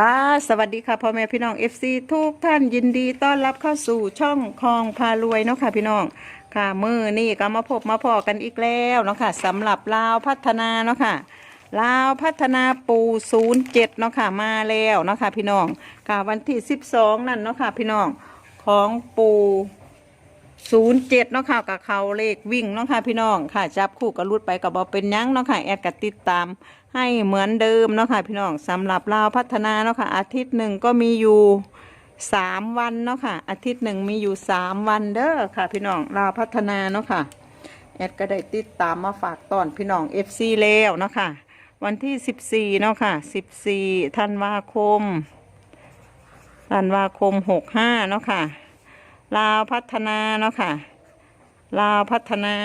ค่ะสวัสดีค่ะพ่อแม่พี่น้อง FC ทุกท่านยินดีต้อนรับเข้าสู่ช่องคลองพารวยเนาะค่ะพี่น้องค่ะมือนี่ก็มาพบมาพอกันอีกแล้วเนาะค่ะสำหรับลาวพัฒนาเนาะค่ะลาวพัฒนาปูศูนย์เจ็ดเนาะค่ะมาแล้วเนาะค่ะพี่น้องค่ะวันที่ 12 นั่นเนาะค่ะพี่น้องของปู ศูนย์เจ็ดเนาะค่ะกับเขาเลขวิ่งเนาะค่ะพี่น้องค่ะ จับคู่กับรุดไปกับบอเป็นยังเนาะค่ะแอดกับติดตาม ให้เหมือนเดิมเนาะค่ะพี่น้องสำหรับลาวพัฒนาเนาะค่ะ อาทิตย์หนึ่งก็มีอยู่สามวันเนาะค่ะ อาทิตย์หนึ่งมีอยู่สามวันเด้อค่ะ พี่น้องลาวพัฒนาเนาะค่ะแอดก็ได้ติดตามมาฝากตอนพี่น้องเอฟซีแล้วเนาะค่ะวันที่สิบสี่เนาะค่ะสิบสี่ธันวาคมธันวาคมหกห้าเนาะค่ะ ลาวพัฒนาเนาะค่ะ ลาวพัฒนา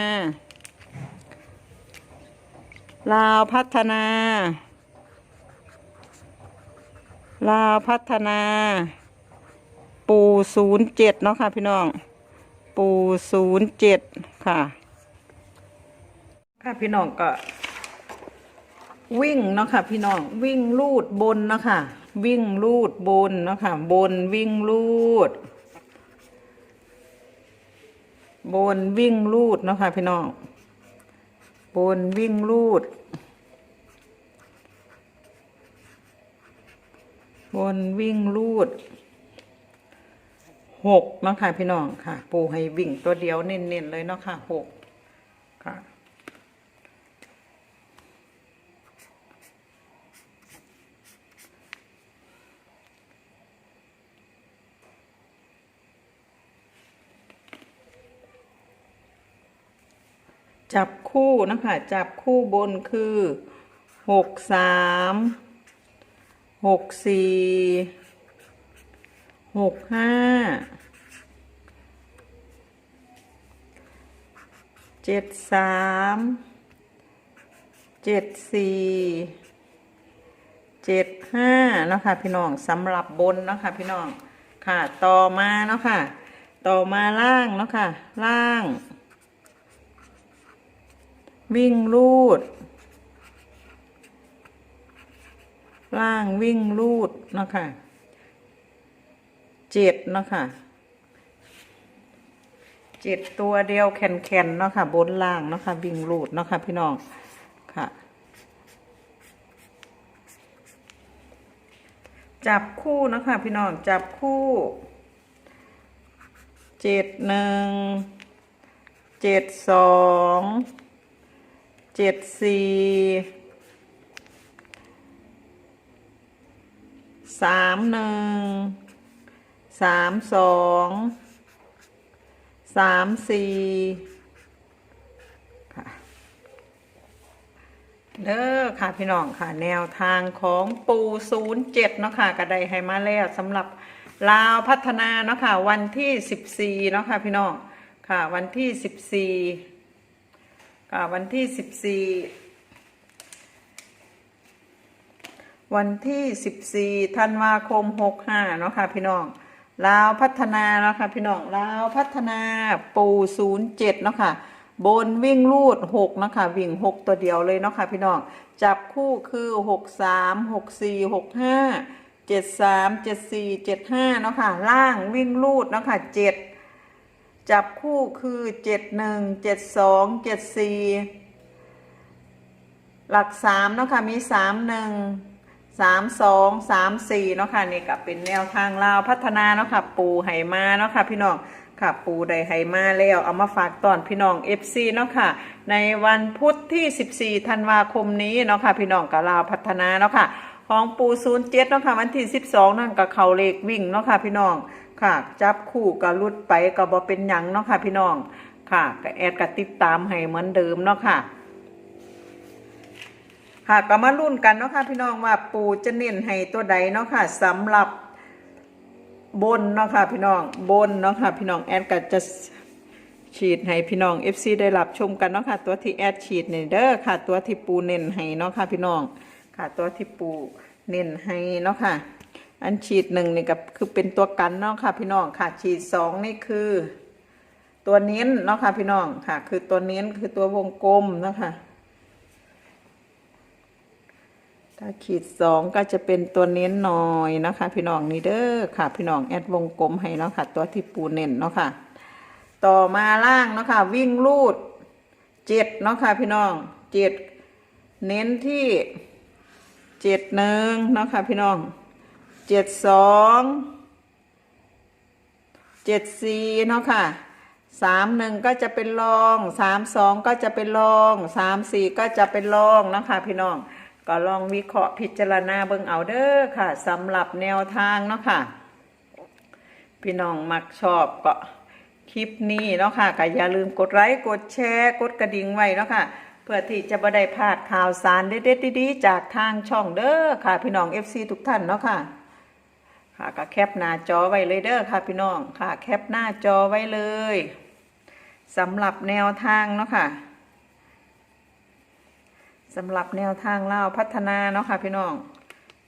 ลาวพัฒนา ลาวพัฒนา ปูศูนย์เจ็ดเนาะค่ะพี่น้อง ปูศูนย์เจ็ดค่ะ ค่ะพี่น้องก็ วิ่งเนาะค่ะพี่น้องวิ่งลูดบนเนาะค่ะวิ่งลูดบนเนาะค่ะบนวิ่งลูด บนวิ่งลูดเนาะค่ะพี่น้องบนวิ่งลูด บนวิ่งลูดหกเนาะค่ะพี่น้องค่ะ ปูให้วิ่งตัวเดียวเน้นๆเลยเนาะค่ะหกค่ะ จับคู่นะคะ จับคู่บนคือหกสามหกสี่หกห้าเจ็ดสามเจ็ดสี่เจ็ดห้านะคะพี่น้องสำหรับบนนะคะพี่น้องค่ะต่อมาเนาะค่ะต่อมาล่างเนาะค่ะล่าง วิ่งลูด ล่างวิ่งลูดเนาะค่ะเจ็ดเนาะค่ะเจ็ดตัวเดียวแข็งๆเนาะค่ะ บนล่างเนาะค่ะ วิ่งลูดเนาะค่ะ พี่น้องค่ะ จับคู่เนาะค่ะพี่น้องจับคู่เจ็ดหนึ่งเจ็ดสอง เจ็ดสี่สามหนึ่งสามสองสามสี่ค่ะเด้อค่ะพี่น้องค่ะ แนวทางของปูศูนย์เจ็ดเนาะค่ะกระไดให้มาแล้วสำหรับลาวพัฒนาเนาะค่ะ วันที่สิบสี่เนาะค่ะพี่น้องค่ะ วันที่สิบสี่ วันที่สิบสี่วันที่สิบสี่ธันวาคมหกห้าเนาะค่ะพี่น้องลาวพัฒนาเนาะค่ะพี่น้องลาวพัฒนาปูศูนย์เจ็ดเนาะค่ะบนวิ่งลูดหกเนาะค่ะวิ่งหกตัวเดียวเลยเนาะค่ะพี่น้องจับคู่คือหกสามหกสี่หกห้าเจ็ดสามเจ็ดสี่เจ็ดห้าเนาะค่ะล่างวิ่งลูดเนาะค่ะเจ็ด จับคู่คือเจ็ดหนึ่งเจ็ดสองเจ็ดสี่หลักสามเนาะค่ะมีสามหนึ่งสามสองสามสี่เนาะค่ะนี่ก็เป็นแนวทางลาวพัฒนาเนาะค่ะปูไหมาเนาะค่ะพี่น้องค่ะปูได้ไหมาแล้วเอามาฝากตอนพี่น้องเอฟซีเนาะค่ะ ในวันพุธที่สิบสี่ธันวาคมนี้เนาะค่ะพี่น้องกับลาวพัฒนาเนาะค่ะของปูศูนย์เจ็ดเนาะค่ะวันที่สิบสองนั่นกับเขาเลขวิ่งเนาะค่ะพี่น้อง ค่ะ จับคู่กับรุดไปก็บ่เป็นหยังเนาะค่ะ พี่น้องค่ะก็แอดก็ติดตามให้เหมือนเดิมเนาะค่ะค่ะก็มาลุ้นกันเนาะค่ะ พี่น้องว่าปูจะเน้นให้ตัวใดเนาะค่ะสำหรับบนเนาะค่ะ พี่น้องบนเนาะค่ะ พี่น้องแอดก็จะฉีดให้พี่น้อง FC ได้รับชมกันเนาะค่ะ ตัวที่แอดฉีดเนี่ยเด้อค่ะ ตัวที่ปูเน้นให้เนาะค่ะ พี่น้องค่ะ ตัวที่ปูเน้นให้เนาะค่ะ อันฉีดหนึ่งนี่ก็คือเป็นตัวกันเนาะค่ะ พี่น้องค่ะ ฉีดสองนี่คือ ตัวเน้นเนาะค่ะ พี่น้องค่ะ คือตัวเน้นคือตัววงกลมเนาะค่ะถ้าขีดสองก็จะเป็นตัวเน้นหน่อยนะคะ พี่น้องนี่เด้อค่ะ พี่น้องแอดวงกลมให้เนาะค่ะ ตัวที่ปูเน้นเนาะค่ะ ต่อมาล่างเนาะค่ะ วิ่งลูดเจ็ดเนาะค่ะ พี่น้องเจ็ดเน้นที่เจ็ดหนึ่งเนาะค่ะ พี่น้อง เจ็ดสองเจ็ดสี่เนาะค่ะสามหนึ่งก็จะเป็นรองสามสองก็จะเป็นรองสามสี่ก็จะเป็นรองเนาะค่ะพี่น้องก็ลองวิเคราะห์พิจารณาเบิ่งเอาเด้อค่ะสำหรับแนวทางเนาะค่ะ พี่น้องมักชอบก็คลิปนี้เนาะค่ะก็อย่าลืมกดไลค์กดแชร์กดกระดิ่งไว้เนาะค่ะ เพื่อที่จะบ่ได้พลาดข่าวสารเด็ดๆดีๆจากทางช่องเด้อค่ะ พี่น้อง FC ทุกท่านเนาะค่ะ ค่ะก็แคปหน้าจอไว้เลยเด้อค่ะพี่น้องค่ะแคปหน้าจอไว้เลยสำหรับแนวทางเนาะค่ะสำหรับแนวทางเลาพัฒนาเนาะค่ะพี่น้อง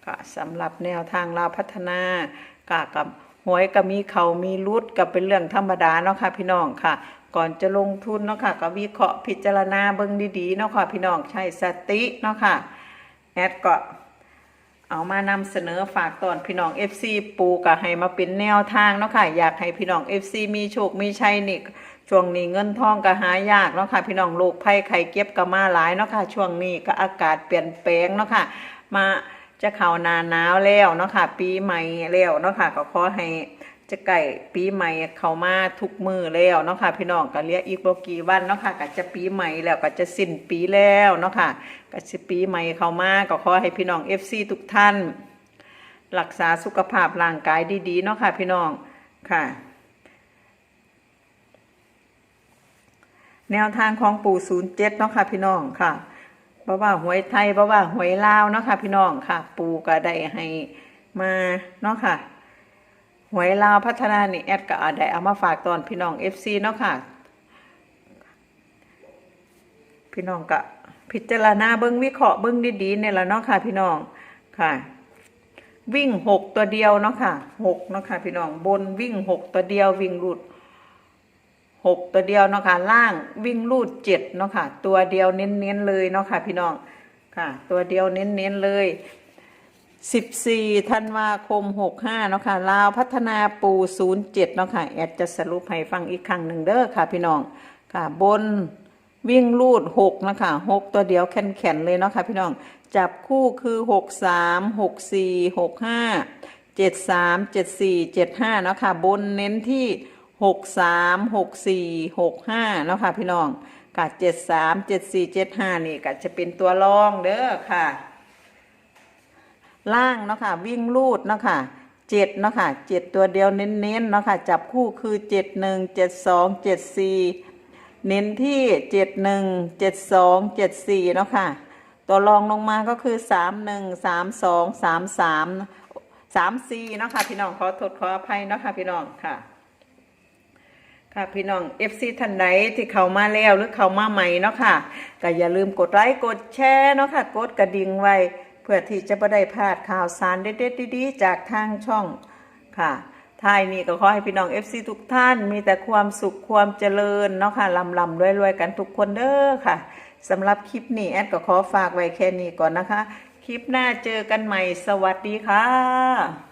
ค่ะสำหรับแนวทางเลาพัฒนากะกับหวยก็มีเขามีรุดก็เป็นเรื่องธรรมดาเนาะค่ะพี่น้องค่ะ ก่อนจะลงทุนเนาะค่ะก็วิเคราะห์พิจารณาเบิ่งดีๆเนาะค่ะพี่น้องใช้สติเนาะค่ะแอดก็ เอามานำเสนอฝากตอนพี่น้อง FC ปูกะให้มาเป็นแนวทางเนาะค่ะอยากให้พี่น้อง FC มีโชคมีชัยนี่ช่วงนี้เงินทองก็หายากเนาะค่ะพี่น้องลูกไผ่ไข่เก็บก็มาหลายเนาะค่ะช่วงนี้ก็อากาศเปลี่ยนแปลงเนาะค่ะมาจะเข้านาหนาวแล้วเนาะค่ะปีใหม่แล้วเนาะค่ะก็ขอให้ จะใกล้ปีใหม่เข้ามาทุกมือแล้วเนาะค่ะพี่น้องก็เหลียอีกบ่กี่วันเนาะค่ะก็จะปีใหม่แล้วก็จะสิ้นปีแล้วเนาะค่ะก็จะปีใหม่เข้ามาก็ขอให้พี่น้อง FC ทุกท่าน รักษาสุขภาพร่างกายดีๆเนาะค่ะพี่น้องค่ะ แนวทางของปู่ศูนย์เจ็ดเนาะค่ะพี่น้องค่ะเพราะว่าหวยไทยเพราะว่าหวยลาวเนาะค่ะพี่น้องค่ะ ปู่ก็ได้ให้มาเนาะค่ะ หวยลาวพัฒนานี่แอดก็ได้เอามาฝากตอนพี่น้องเอฟซีเนาะค่ะ พี่น้องก็พิจารณาเบิ้งวิเคราะห์เบิ้งดีๆเนี่ยแหละเนาะค่ะ พี่น้องค่ะ วิ่งหกตัวเดียวเนาะค่ะหกเนาะค่ะ พี่น้องบนวิ่งหกตัวเดียววิ่งหลุดหกตัวเดียวเนาะค่ะล่างวิ่งลูดเจ็ดเนาะค่ะ ตัวเดียวเน้นๆเลยเนาะค่ะ พี่น้องค่ะ ตัวเดียวเน้นๆเลย สิบสี่ธันวาคมหกห้าเนาะค่ะลาวพัฒนาปูศูนย์เจ็ดนาะค่ะแอดจะสรุปให้ฟังอีกครั้งหนึ่งเด้อค่ะ พี่น้องค่ะบนวิ่งลูดหกนะคะหกตัวเดียวแข็งๆเลยเนาะค่ะพี่น้องจับคู่คือหกสามหกสี่หกห้าเจ็ดสามเจ็ดสี่เจ็ดห้านาะค่ะบนเน้นที่หกสามหกสี่หกห้าเนาะค่ะพี่น้องกับเจ็ดสามเจ็ดสี่เจ็ดห้านี่ก็จะเป็นตัวรองเด้อค่ะ ล่างเนาะค่ะวิ่งลูดเนาะค่ะเจ็ดเนาะค่ะเจ็ดตัวเดียวเน้นๆเนาะค่ะจับคู่คือเจ็ดหนึ่งเจ็ดสองเจ็ดสี่เน้นที่เจ็ดหนึ่งเจ็ดสองเจ็ดสี่เนาะค่ะตัวรองลงมาก็คือสามหนึ่งสามสองสามสามสามสี่เนาะค่ะพี่น้องขอโทษขออภัยเนาะค่ะพี่น้องค่ะค่ะพี่น้อง FC ท่านใดที่เข้ามาแล้วหรือเข้ามาใหม่เนาะค่ะก็อย่าลืมกดไลค์กดแชร์เนาะค่ะ กดกระดิ่งไว้ เพื่อที่จะไม่ได้พลาดข่าวสารเด็ดๆดีๆจากทางช่องค่ะท้ายนี้ก็ขอให้พี่น้อง FC ทุกท่านมีแต่ความสุขความเจริญเนาะค่ะลำลำรวยๆกันทุกคนเด้อค่ะสำหรับคลิปนี้แอดก็ขอฝากไว้แค่นี้ก่อนนะคะ คลิปหน้าเจอกันใหม่สวัสดีค่ะ